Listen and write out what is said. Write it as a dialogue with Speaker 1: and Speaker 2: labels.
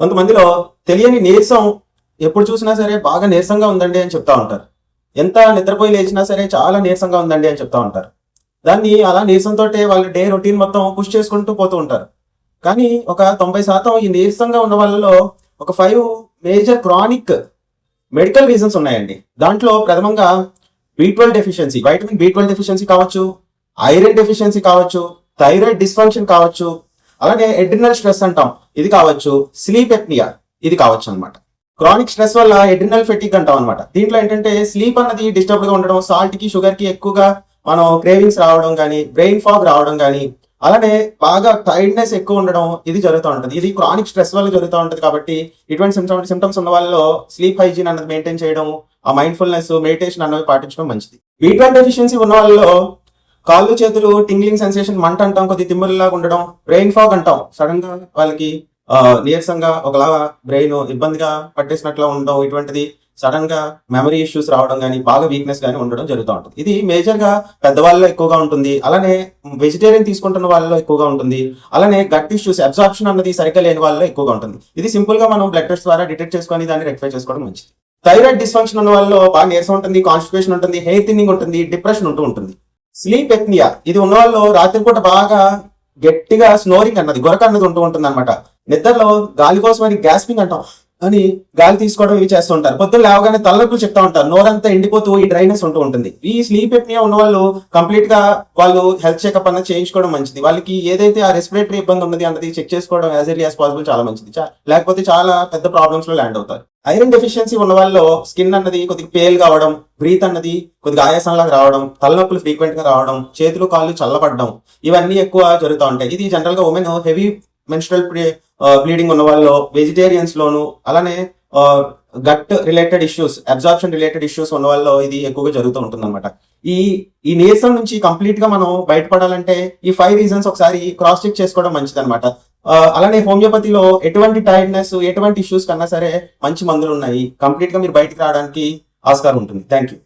Speaker 1: కొంతమందిలో తెలియని నీరసం ఎప్పుడు చూసినా సరే బాగా నీరసంగా ఉందండి అని చెప్తా ఉంటారు. ఎంత నిద్రపోయి లేచినా సరే చాలా నీరసంగా ఉందండి అని చెప్తా ఉంటారు. దాన్ని అలా నీరసంతో వాళ్ళ డే రొటీన్ మొత్తం పుష్ చేసుకుంటూ పోతూ ఉంటారు. కానీ ఒక తొంభై శాతం ఈ నీరసంగా ఉన్న వాళ్ళలో ఒక five major chronic medical reasons ఉన్నాయండి. దాంట్లో ప్రథమంగా B twelve deficiency vitamin B twelve deficiency కావచ్చు ఐరన్ డెఫిషియన్సీ కావచ్చు థైరాయిడ్ డిస్ఫంక్షన్ కావచ్చు అలాగే ఎడ్రినల్ స్ట్రెస్ అంటాం. ఇది కావచ్చు స్లీప్ ఎప్నియా ఇది కావచ్చు అనమాట క్రానిక్ స్ట్రెస్ వల్ల ఎడ్రినల్ ఫెటిక్ అంటాం అనమాట దీంట్లో ఏంటంటే స్లీప్ అన్నది డిస్టర్బ్డ్గా ఉండడం సాల్ట్కి షుగర్కి ఎక్కువగా మనం క్రేవింగ్స్ రావడం కానీ బ్రెయిన్ ఫాగ్ రావడం కానీ అలానే బాగా టైర్డ్నెస్ ఎక్కువ ఉండడం ఇది జరుగుతూ ఉంటుంది. ఇది క్రానిక్ స్ట్రెస్ వల్ల జరుగుతూ ఉంటుంది కాబట్టి ఇటువంటి సిమ్టమ్స్ సిమ్టమ్స్ ఉన్న వాళ్ళలో స్లీప్ హైజీన్ అన్నది మెయింటైన్ చేయడం ఆ మైండ్ఫుల్నెస్ మెడిటేషన్ అన్నది పాటించడం మంచిది. బీ ట్వెల్వ్ డెఫిషియన్సీ ఉన్న వాళ్ళలో కాళ్ళు చేతులు టింగ్లింగ్ సెన్సేషన్ మంట అంటాం కొద్ది తిమ్మురులాగా ఉండడం బ్రెయిన్ ఫాగ్ అంటాం. సడన్గా వాళ్ళకి నీరసంగా ఒకలాగా బ్రెయిన్ ఇబ్బందిగా పట్టేసినట్లు ఉండడం ఇటువంటిది. సడన్గా మెమరీ ఇష్యూస్ రావడం కానీ బాగా వీక్నెస్ కానీ ఉండడం జరుగుతూ ఉంటుంది. ఇది మేజర్గా పెద్దవాళ్ళలో ఎక్కువగా ఉంటుంది. అలానే వెజిటేరియన్ తీసుకుంటున్న వాళ్ళలో ఎక్కువగా ఉంటుంది. అలానే గట్ ఇష్యూస్ అబ్జార్ప్షన్ అన్నది సరిగ్గా లేని వాళ్ళలో ఎక్కువగా ఉంటుంది. ఇది సింపుల్గా మనం బ్లడ్ టెస్ట్ ద్వారా డిటెక్ట్ చేసుకొని దాన్ని రెక్టిఫై చేసుకోవడం మంచిది. థైరాయిడ్ డిస్ఫంక్షన్ ఉన్న వాళ్ళలో బాగా నీరసం ఉంటుంది కాన్స్టిపేషన్ ఉంటుంది హెయిర్ థిన్నింగ్ ఉంటుంది డిప్రెషన్ ఉంటూ ఉంటుంది. స్లీప్ ఎత్నియా ఇది ఉన్న వాళ్ళు రాత్రిపూట బాగా గట్టిగా స్నోరింగ్ అన్నది గొరక అన్నది ఉంటూ ఉంటుంది అనమాట నిద్రలో గాలి కోసం అని గ్యాస్పింగ్ అంటాం. అని గాలి తీసుకోవడం ఇవి చేస్తూ ఉంటారు. పొద్దున్న లేవగానే తలనొప్పులు చెప్తా ఉంటారు. నోరంతా ఎండిపోతూ ఈ డ్రైనెస్ ఉంటూ ఉంటుంది. ఈ స్లీప్ ఎప్నియా ఉన్న వాళ్ళు కంప్లీట్గా వాళ్ళు హెల్త్ చెకప్ అన్నది చేయించుకోవడం మంచిది. వాళ్ళకి ఏదైతే ఆ రెస్పిరేటరీ ఇబ్బంది ఉన్నది అన్నది చెక్ చేసుకోవడం యాజ్ ఎర్లీ యాజ్ పాసిబుల్ చాలా మంచిది. చా- లేకపోతే చాలా పెద్ద ప్రాబ్లమ్స్లో ల్యాండ్ అవుతారు. ఐరన్ డెఫిషియన్సీ ఉన్న వాళ్ళలో స్కిన్ అన్నది కొద్దిగా పేల్ కావడం బ్రీత్ అన్నది కొద్దిగా ఆయాసంలా రావడం తలనొప్పులు ఫ్రీక్వెంట్గా రావడం చేతులు కాళ్ళు చల్లబడడం ఇవన్నీ ఎక్కువ జరుగుతూ ఉంటాయి. ఇది జనరల్గా ఉమెన్ హెవీ మెన్స్ట్రల్ బ్లీడింగ్ ఉన్న వాళ్ళలో వెజిటేరియన్స్ లోను అలానే gut related issues absorption related issues ఉన్న వాళ్ళలో ఇది ఎక్కువగా జరుగుతూ ఉంటుంది అనమాట ఈ ఈ నీరసం నుంచి కంప్లీట్గా మనం బయటపడాలంటే ఈ ఫైవ్ రీజన్స్ ఒకసారి క్రాస్ చెక్ చేసుకోవడం మంచిది అనమాట అలానే హోమియోపతిలో ఎటువంటి టైర్డ్నెస్ ఎటువంటి ఇష్యూస్ కన్నా సరే మంచి మందులు ఉన్నాయి. కంప్లీట్గా మీరు బయటకు రావడానికి ఆస్కారం ఉంటుంది. Thank you